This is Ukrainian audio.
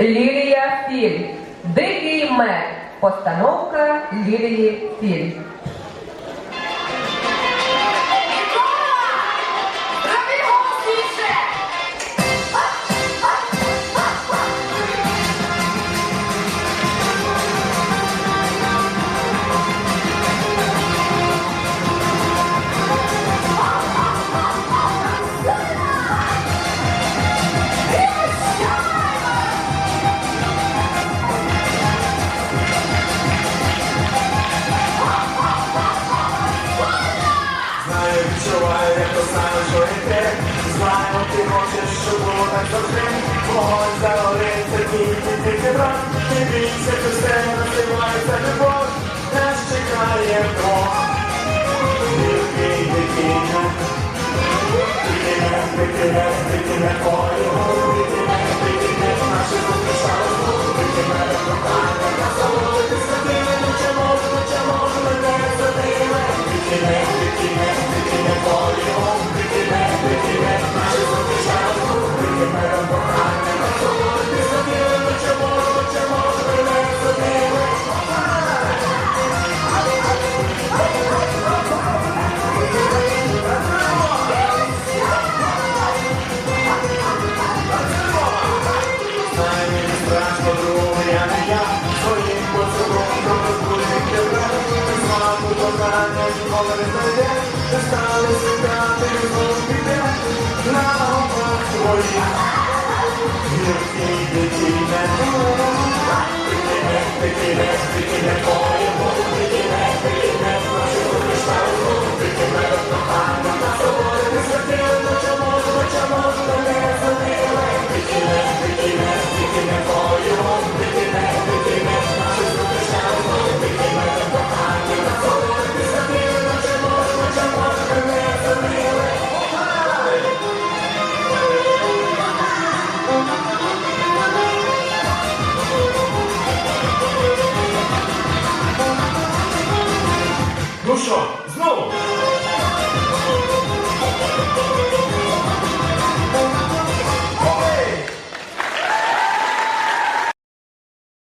Лілія Філь. Дикий мед. Постановка Лілії Філь. Знаю, відчуваю, як то саме, що і ти Знаю, ти хочеш, щоб було так завжди Вогонь загориться, тільки тільки брат Не бійся, що все насивається любов Нас чекає Дикий мед, дикий мед, дикий мед, ой, Наші звуки стали звук, дикий мед, кохання Насолодитись тобі, ну чи можу, ну чи можу, мене задиве Дикий мед, All of the day, the sun is dropping що, знову?